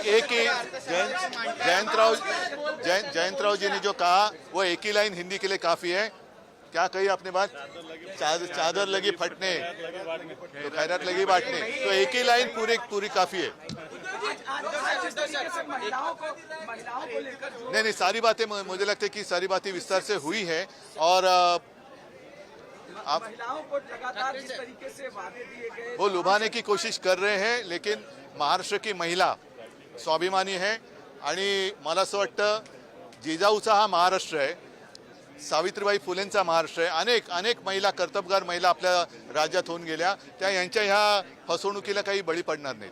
एक ही जयंत जयंतराव जयंत जयंतराव जी ने जो कहा, वो एक ही लाइन हिंदी के लिए काफ़ी है। क्या कही आपने बात? चादर चादर लगी फटने। तो खैरात लगी बांटने। तो एक ही लाइन पूरी पूरी काफ़ी है। नहीं नहीं, सारी बातें मुझे लगता है कि सारी बातें विस्तार से हुई है। और आप महिलाओं को लगातार जिस तरीके से वादे दिए गए वो लुभाने की कोशिश कर रहे हैं, लेकिन महाराष्ट्र की महिला स्वाभिमानी आहे आणि मला असं वाटतं जिजाऊचा हा महाराष्ट्र आहे सावित्रीबाई फुलेंचा महाराष्ट्र आहे. अनेक अनेक महिला कर्तबगार महिला आपल्या राज्यात होऊन गेल्या. त्या यांच्या ह्या फसवणुकीला काही बळी पडणार नाही.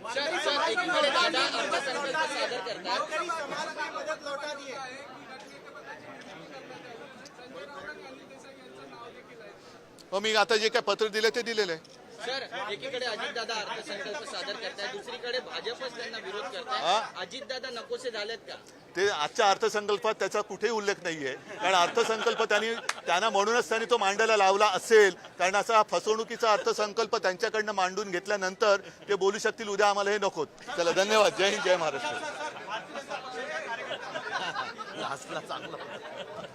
मग मी आता जे काय पत्र दिले ते दिलेलं आहे. सर एकीकडे अजितदादा अर्थसंकल्प सादर करताय दुसरीकडे भाजपच त्यांना विरोध हा? करताय अजितदादा नकोसे झालेत का? ते आजच्या अर्थसंकल्पात त्याचा कुठेही उल्लेख नाहीये. कारण अर्थसंकल्प त्यांनी त्यांना म्हणूनच त्यांनी तो मांडायला लावला असेल. कारण असा फसवणुकीचा अर्थसंकल्प त्यांच्याकडनं मांडून घेतल्यानंतर ते बोलू शकतील उद्या आम्हाला हे नको चला धन्यवाद. जय हिंद जय महाराष्ट्र.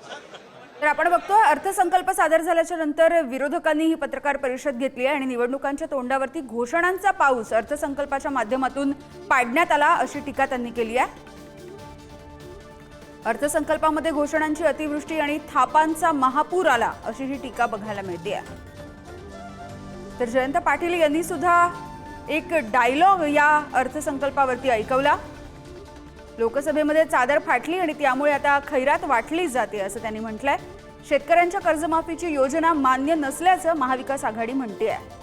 तर आपण बघतो अर्थसंकल्प सादर झाल्याच्यानंतर विरोधकांनी ही पत्रकार परिषद घेतली आहे आणि निवडणुकांच्या तोंडावरती घोषणांचा पाऊस अर्थसंकल्पाच्या माध्यमातून पाडण्यात आला अशी टीका त्यांनी केली आहे. अर्थसंकल्पामध्ये घोषणांची अतिवृष्टी आणि थापांचा महापूर आला अशी ही टीका बघायला मिळते तर जयंत पाटील यांनी सुद्धा एक डायलॉग या अर्थसंकल्पावरती ऐकवला. लोकसभेमध्ये चादर फाटली आणि त्यामुळे आता खैरात वाटली जाते असं त्यांनी म्हटलंय. शेतकऱ्यांच्या कर्जमाफीची योजना मान्य नसल्याचं महाविकास आघाडी म्हणते आहे